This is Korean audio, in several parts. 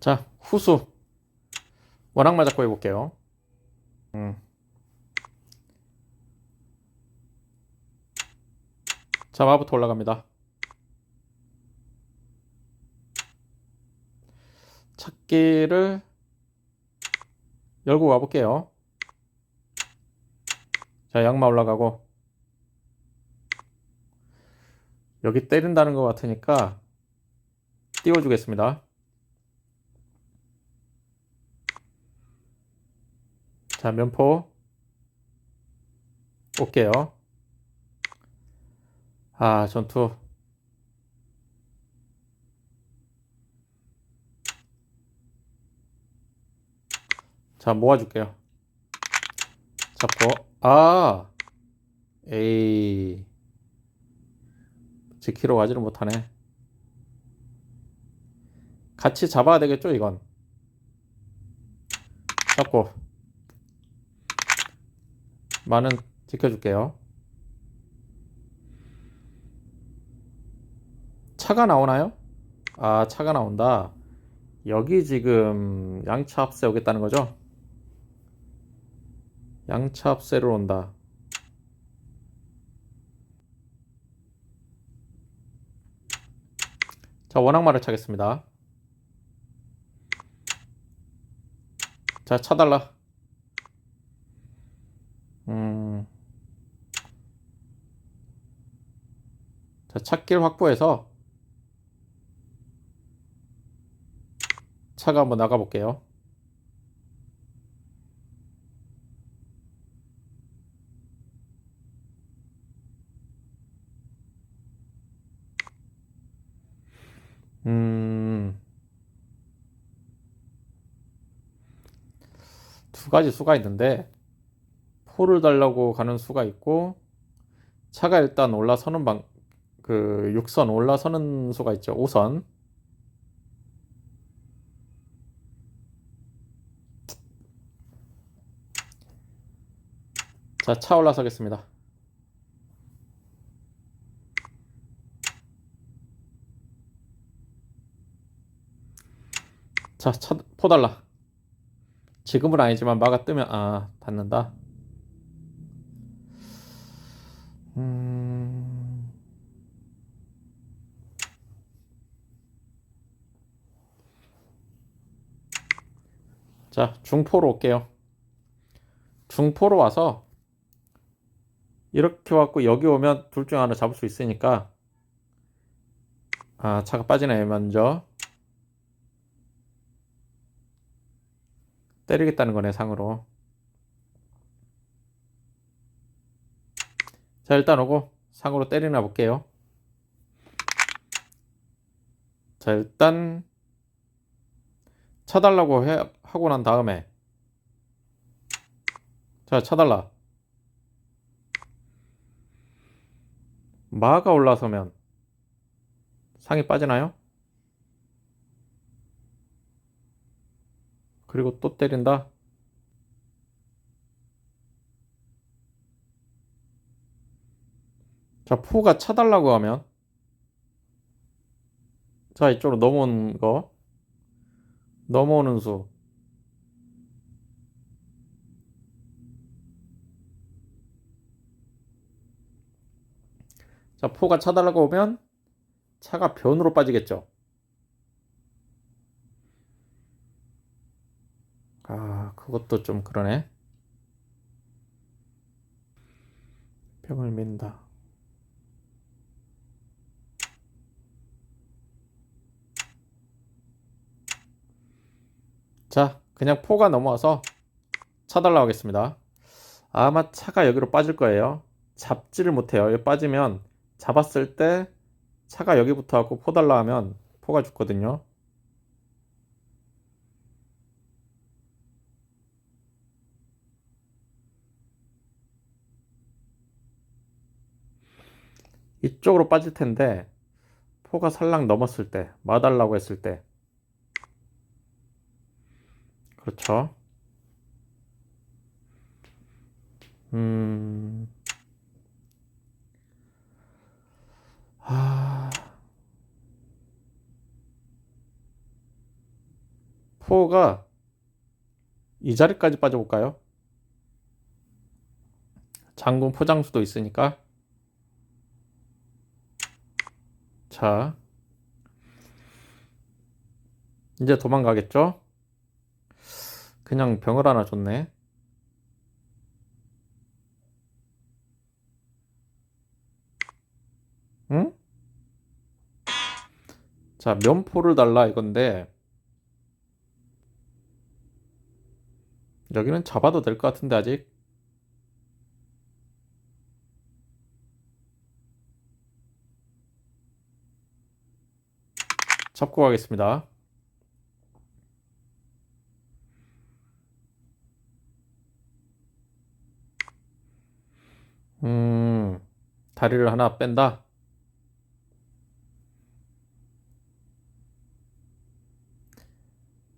자, 후수. 워낙 맞았고 해볼게요. 음. 자, 마부터 올라갑니다. 찾기를 열고 가볼게요. 자, 양마 올라가고. 여기 때린다는 것 같으니까 띄워주겠습니다. 자, 면포 올게요. 아, 전투. 자, 모아줄게요. 잡고, 아, 에이, 지키러 가지를 못하네. 같이 잡아야 되겠죠, 이건. 잡고, 많은 지켜줄게요. 차가 나오나요? 아, 차가 나온다. 여기 지금 양차 합세 오겠다는 거죠? 양차 합세를 온다. 자, 원악마를 차겠습니다. 자, 차달라. 음. 자, 찾길 확보해서 차가 한번 나가 볼게요. 음. 두 가지 수가 있는데 포를 달라고 가는 수가 있고 차가 일단 올라서는 방 그 6선 올라서는 수가 있죠. 5선. 자, 차 올라서겠습니다. 자, 차, 포 달라. 지금은 아니지만 마가 뜨면 아, 닿는다. 음. 자, 중포로 올게요. 중포로 와서 이렇게 왔고 여기 오면 둘 중 하나 잡을 수 있으니까 아, 차가 빠지네 먼저 때리겠다는 거네 상으로 자 일단 오고 상으로 때리나 볼게요 자 일단 차달라고 해, 하고 난 다음에 자 차달라 마가 올라서면 상이 빠지나요? 그리고 또 때린다. 자, 포가 차달라고 하면 자, 이쪽으로 넘어오는 거 넘어오는 수 자, 포가 차달라고 오면 차가 변으로 빠지겠죠. 아, 그것도 좀 그러네. 병을 민다. 자, 그냥 포가 넘어와서 차달라고 하겠습니다. 아마 차가 여기로 빠질 거예요. 잡지를 못해요. 여기 빠지면 잡았을 때 차가 여기부터 하고 포 달라 하면 포가 죽거든요. 이쪽으로 빠질 텐데 포가 살랑 넘었을 때 마달라고 했을 때 그렇죠. 음. 아. 포가 이 자리까지 빠져볼까요? 장군 포장수도 있으니까. 자, 이제 도망가겠죠? 그냥 병을 하나 줬네. 응? 자, 면포를 달라 이건데 여기는 잡아도 될 것 같은데 아직 잡고 가겠습니다. 음, 다리를 하나 뺀다.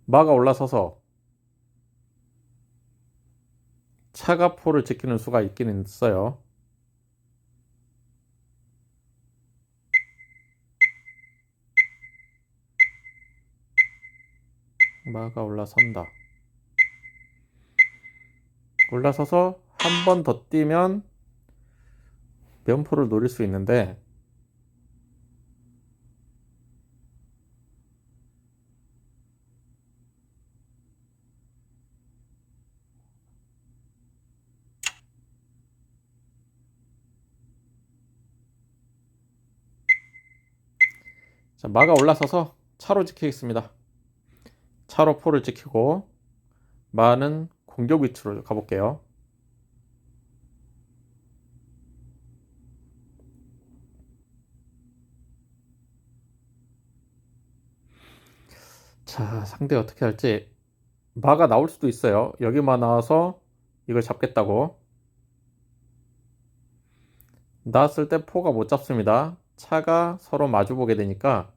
마가 올라서서 차가 포를 지키는 수가 있기는 있어요. 마가 올라선다. 올라서서 한 번 더 뛰면 면포를 노릴 수 있는데 자, 마가 올라서서 차로 지키겠습니다. 차로 포를 지키고 마는 공격 위치로 가볼게요. 자, 상대 어떻게 할지 마가 나올 수도 있어요. 여기만 나와서 이걸 잡겠다고. 나왔을 때 포가 못 잡습니다. 차가 서로 마주 보게 되니까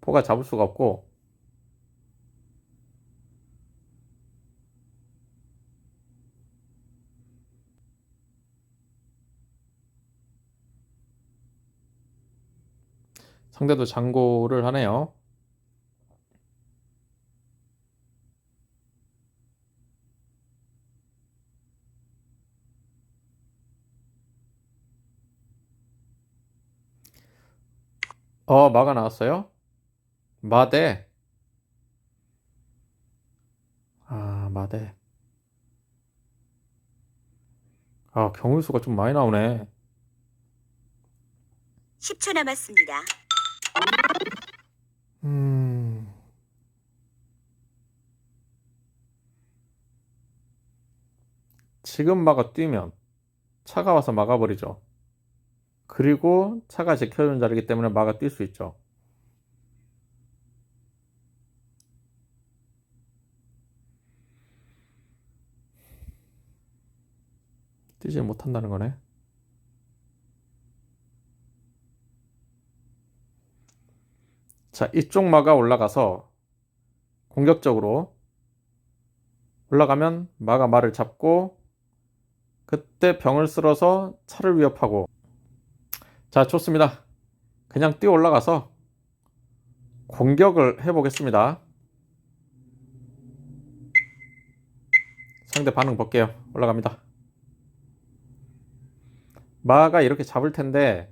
포가 잡을 수가 없고 상대도 장고를 하네요. 어, 마가 나왔어요? 마대. 아, 마대. 아, 경우수가 좀 많이 나오네. 10초 남았습니다. 음. 지금 마가 뛰면 차가 와서 막아버리죠. 그리고 차가 지켜주는 자리이기 때문에 마가 뛸 수 있죠. 뛰지 못한다는 거네. 자, 이쪽 마가 올라가서 공격적으로 올라가면 마가 말을 잡고 그때 병을 쓸어서 차를 위협하고 자, 좋습니다. 그냥 뛰어 올라가서 공격을 해보겠습니다. 상대 반응 볼게요. 올라갑니다. 마가 이렇게 잡을 텐데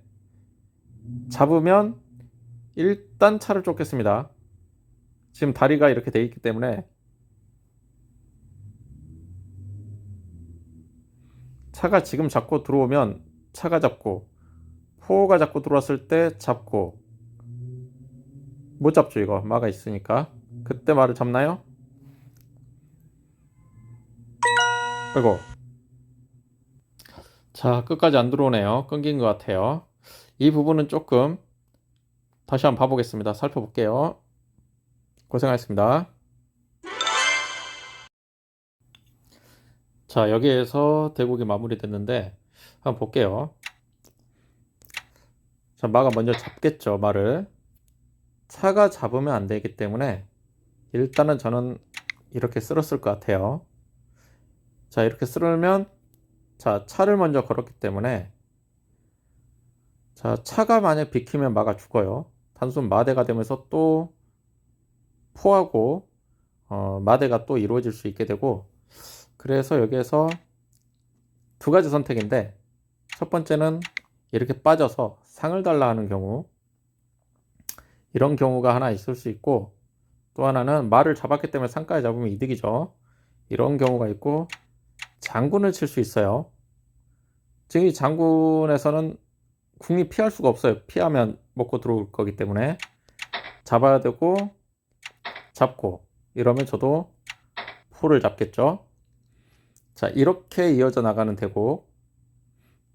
잡으면 일단 차를 쫓겠습니다. 지금 다리가 이렇게 돼 있기 때문에 차가 지금 잡고 들어오면 차가 잡고 포가 잡고 들어왔을 때 잡고. 못 잡죠 이거. 마가 있으니까. 그때 말을 잡나요? 아이고. 자 끝까지 안 들어오네요. 끊긴 것 같아요. 이 부분은 조금 다시 한번 봐보겠습니다. 살펴볼게요. 고생하셨습니다. 자 여기에서 대국이 마무리됐는데 한번 볼게요 자, 마가 먼저 잡겠죠, 말을. 차가 잡으면 안 되기 때문에 일단은 저는 이렇게 쓸었을 것 같아요. 자, 이렇게 쓸으면 자, 차를 먼저 걸었기 때문에 자, 차가 만약 비키면 마가 죽어요. 단순 마대가 되면서 또 포하고 어, 마대가 또 이루어질 수 있게 되고 그래서 여기에서 두 가지 선택인데 첫 번째는 이렇게 빠져서 상을 달라 하는 경우 이런 경우가 하나 있을 수 있고 또 하나는 말을 잡았기 때문에 상까지 잡으면 이득이죠. 이런 경우가 있고 장군을 칠 수 있어요. 지금 이 장군에서는 궁이 피할 수가 없어요. 피하면 먹고 들어올 거기 때문에 잡아야 되고 잡고 이러면 저도 포를 잡겠죠. 자 이렇게 이어져 나가는 되고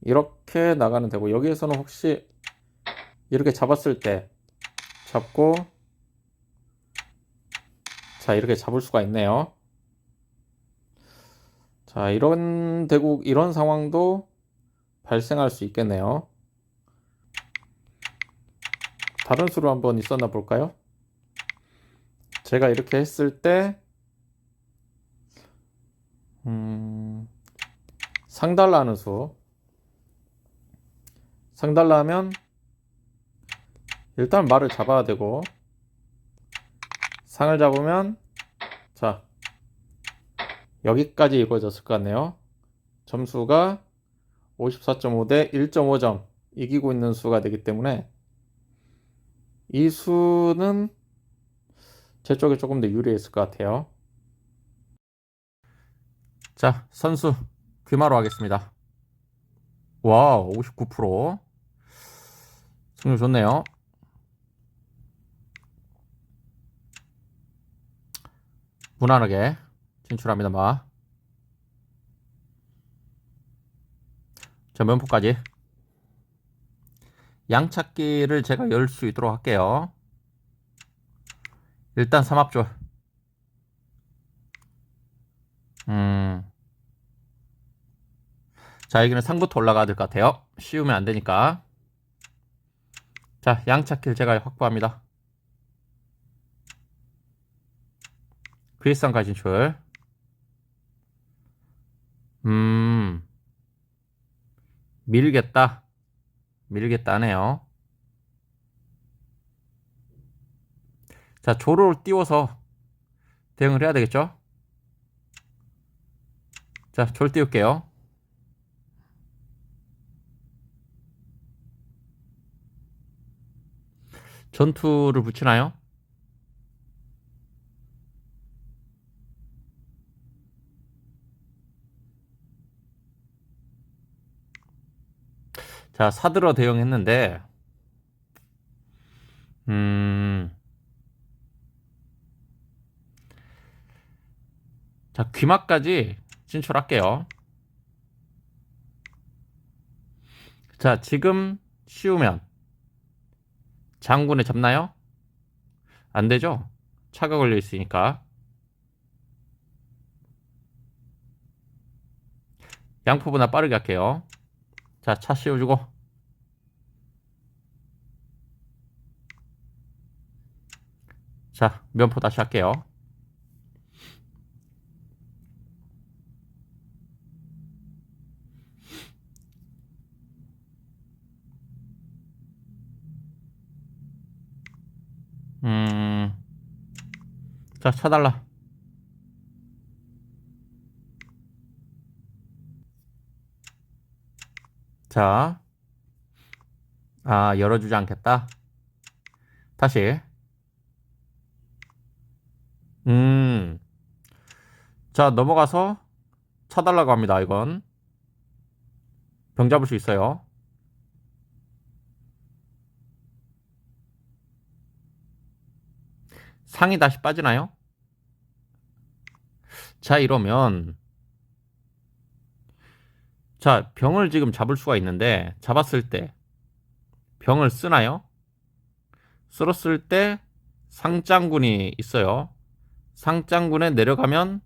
이렇게 나가는 되고 여기에서는 혹시 이렇게 잡았을 때 잡고 자 이렇게 잡을 수가 있네요. 자 이런 대국 이런 상황도 발생할 수 있겠네요. 다른 수로 한번 있었나 볼까요? 제가 이렇게 했을 때 음, 상달라 하는 수 상달라 하면 일단 말을 잡아야 되고 상을 잡으면 자 여기까지 이루어졌을 것 같네요. 점수가 54.5 대 1.5점 이기고 있는 수가 되기 때문에 이 수는 제 쪽에 조금 더 유리했을 것 같아요. 자, 선수 귀마로 하겠습니다. 와, 59%. 승률 좋네요. 무난하게 진출합니다, 마. 자, 면포까지. 양찾기를 제가 열 수 있도록 할게요. 일단 삼합줄. 음. 자, 여기는 상부터 올라가야 될 것 같아요. 씌우면 안 되니까. 자, 양찾기를 제가 확보합니다. 그리스상가 진출. 음. 밀겠다. 밀겠다 하네요. 자, 조를 띄워서 대응을 해야 되겠죠? 자, 조를 띄울게요. 전투를 붙이나요? 자, 사들어 대응했는데, 음, 자, 귀마까지 진출할게요. 자, 지금 씌우면 장군에 잡나요? 안 되죠? 차가 걸려 있으니까. 양포보다 빠르게 할게요. 자, 차 씌워주고. 자, 면포 다시 할게요. 음, 자, 차달라. 자, 아, 열어주지 않겠다. 다시. 음, 자, 넘어가서 차달라고 합니다, 이건. 병 잡을 수 있어요. 상이 다시 빠지나요? 자, 이러면 자, 병을 지금 잡을 수가 있는데 잡았을 때 병을 쓰나요? 쓸었을 때 상장군이 있어요. 상장군에 내려가면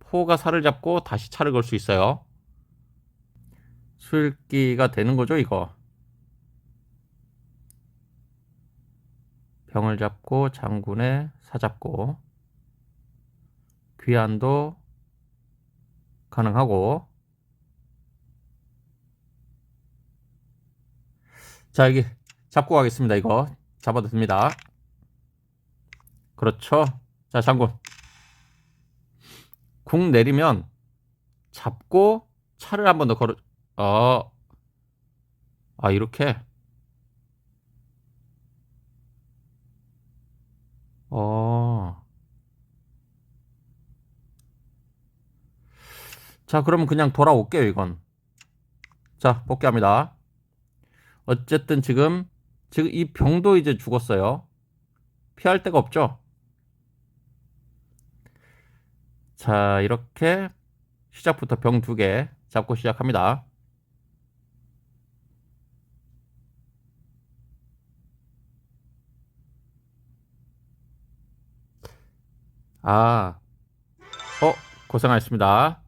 포가 살을 잡고 다시 차를 걸 수 있어요. 수일기가 되는 거죠, 이거. 병을 잡고 장군에 사잡고 귀환도 가능하고. 자 여기 잡고 가겠습니다 이거. 잡아도 됩니다. 그렇죠? 자 장군. 궁 내리면 잡고 차를 한번 더 걸어 어. 아, 이렇게 어. 자, 그러면 그냥 돌아올게요, 이건. 자, 복귀합니다. 어쨌든 지금 지금 이 병도 이제 죽었어요. 피할 데가 없죠. 자, 이렇게 시작부터 병 두 개 잡고 시작합니다. 아, 어, 고생하셨습니다.